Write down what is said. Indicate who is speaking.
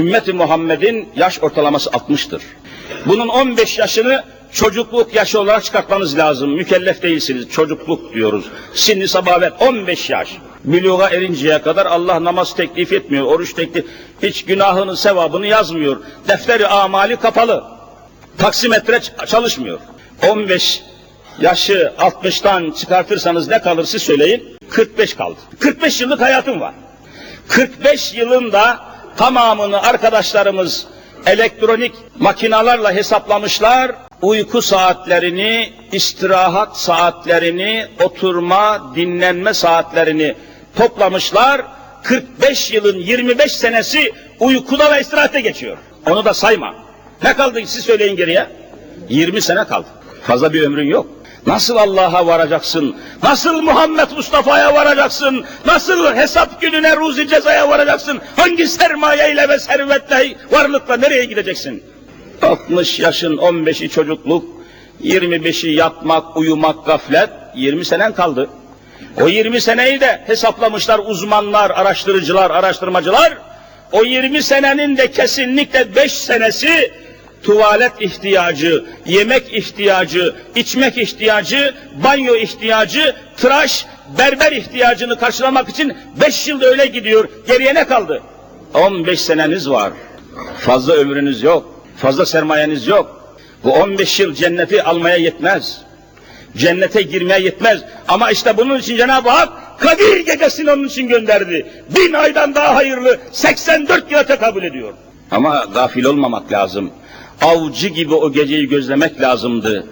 Speaker 1: Ümmeti Muhammed'in yaş ortalaması 60'tır. Bunun 15 yaşını çocukluk yaşı olarak çıkartmanız lazım. Mükellef değilsiniz. Çocukluk diyoruz. Şimdi sabahvet 15 yaş. Büluğa erinceye kadar Allah namaz teklif etmiyor. Oruç teklif. Hiç günahının sevabını yazmıyor. Defteri amali kapalı. Taksimetre çalışmıyor. 15 yaşı 60'tan çıkartırsanız ne kalır siz söyleyin. 45 kaldı. 45 yıllık hayatım var. 45 yılında tamamını arkadaşlarımız elektronik makinalarla hesaplamışlar. Uyku saatlerini, istirahat saatlerini, oturma, dinlenme saatlerini toplamışlar. 45 yılın 25 senesi uykuda ve istirahatte geçiyor. Onu da sayma. Ne kaldı siz söyleyin geriye? 20 sene kaldı. Fazla bir ömrün yok. Nasıl Allah'a varacaksın? Nasıl Muhammed Mustafa'ya varacaksın? Nasıl hesap gününe ruzi cezaya varacaksın? Hangi sermayeyle ve servetle, varlıkla nereye gideceksin? 60 yaşın 15'i çocukluk, 25'i yatmak, uyumak, gaflet, 20 senen kaldı. O 20 seneyi de hesaplamışlar uzmanlar, araştırıcılar, araştırmacılar. O 20 senenin de kesinlikle 5 senesi tuvalet ihtiyacı, yemek ihtiyacı, içmek ihtiyacı, banyo ihtiyacı, tıraş, berber ihtiyacını karşılamak için 5 yılda öyle gidiyor. Geriye ne kaldı? 15 seneniz var. Fazla ömrünüz yok. Fazla sermayeniz yok. Bu 15 yıl cenneti almaya yetmez. Cennete girmeye yetmez. Ama işte bunun için Cenab-ı Hak Kadir gecesini onun için gönderdi. Bin aydan daha hayırlı 84 yıla tekabül ediyor. Ama gafil olmamak lazım. Avcı gibi o geceyi gözlemek lazımdı.